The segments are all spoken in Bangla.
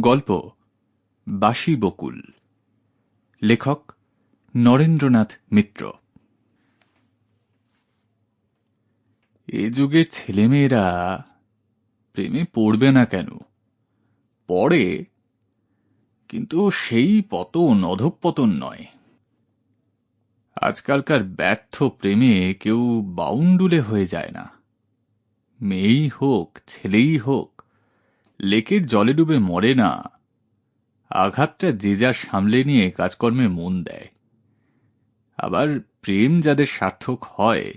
গল্প, বাসি বকুল। লেখক, নরেন্দ্রনাথ মিত্র। এ যুগের ছেলেমেয়েরা প্রেমে পড়বে না কেন? পড়ে, কিন্তু সেই পতন অধপতন নয়। আজকালকার ব্যর্থ প্রেমে কেউ বাউন্ডুলে হয়ে যায় না। মেয়েই হোক, ছেলেই হোক লেকের জলে ডুবে মরে না। আঘাতটা যে যার সামলে নিয়ে কাজকর্মে মন দেয়। আবার প্রেম যাদের সার্থক হয়,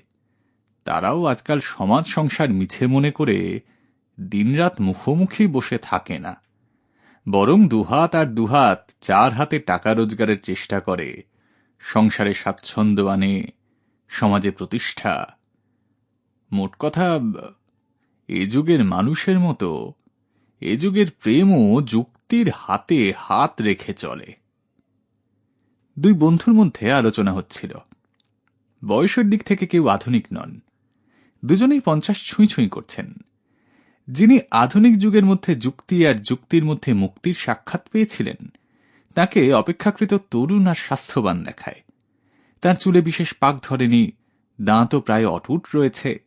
তারাও আজকাল সমাজ সংসার মিছে মনে করে দিনরাত মুখোমুখি বসে থাকে না। বরং দুহাত আর দুহাত চার হাতে টাকা রোজগারের চেষ্টা করে, সংসারে স্বাচ্ছন্দ্য আনে, সমাজে প্রতিষ্ঠা। মোট কথা, এ যুগের মানুষের মতো এ যুগের প্রেমও যুক্তির হাতে হাত রেখে চলে। দুই বন্ধুর মধ্যে আলোচনা হচ্ছিল। বয়সের দিক থেকে কেউ আধুনিক নন। দুজনেই পঞ্চাশ ছুঁই ছুঁই করছেন। যিনি আধুনিক যুগের মধ্যে যুক্তি আর যুক্তির মধ্যে মুক্তির সাক্ষাৎ পেয়েছিলেন, তাকে অপেক্ষাকৃত তরুণ আর স্বাস্থ্যবান দেখায়। তার চুলে বিশেষ পাক ধরেনি, দাঁতও প্রায় অটুট রয়েছে।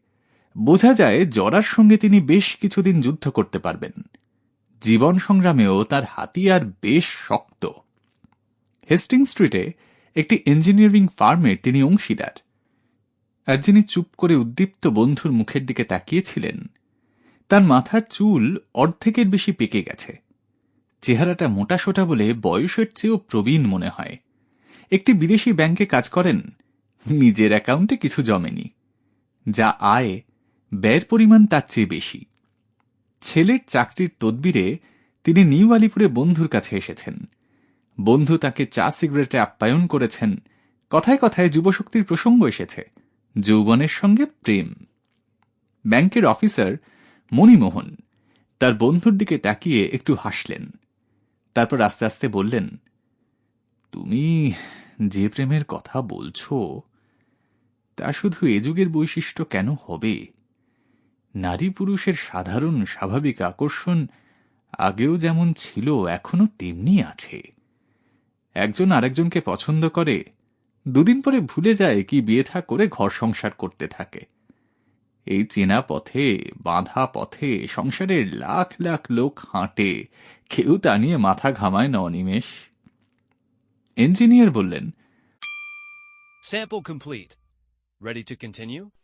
বোঝা যায়, জরার সঙ্গে তিনি বেশ কিছুদিন যুদ্ধ করতে পারবেন। জীবন সংগ্রামেও তার হাতিয়ার বেশ শক্ত। হেস্টিং স্ট্রিটে একটি ইঞ্জিনিয়ারিং ফার্মের তিনি অংশীদার। আর যিনি চুপ করে উদ্দীপ্ত বন্ধুর মুখের দিকে তাকিয়েছিলেন। তার মাথার চুল অর্ধেকের বেশি পেকে গেছে। চেহারাটা মোটাসোটা বলে বয়সের চেয়েও প্রবীণ মনে হয়। একটি বিদেশি ব্যাংকে কাজ করেন, নিজের অ্যাকাউন্টে কিছু জমেনি। যা আয়, ব্যয়ের পরিমাণ তার চেয়ে বেশি। ছেলের চাকরির তদবিরে তিনি নিউ আলিপুরে বন্ধুর কাছে এসেছেন। বন্ধু তাকে চা সিগারেটে আপ্যায়ন করেছেন। কথায় কথায় যুবশক্তির প্রসঙ্গ এসেছে। যৌবনের সঙ্গে প্রেম। ব্যাংকের অফিসার মণিমোহন তার বন্ধুর দিকে তাকিয়ে একটু হাসলেন। তারপর আস্তে আস্তে বললেন, তুমি যে প্রেমের কথা বলছো, তা শুধু এ যুগের বৈশিষ্ট্য কেন হবে? নারী পুরুষের সাধারণ স্বাভাবিক আকর্ষণ আগেও যেমন ছিল এখনও তেমনি আছে একজন আরেকজনকে পছন্দ করে, দুদিন পরে ভুলে যায় কি বিয়ে থা করে ঘর সংসার করতে থাকে এই চেনা পথে, বাঁধা পথে, সংসারের লাখ লাখ লোক হাঁটে, কেউ তা নিয়ে মাথা ঘামায় না অনিমেষ ইঞ্জিনিয়ার বললেন, Sample complete. Ready to continue?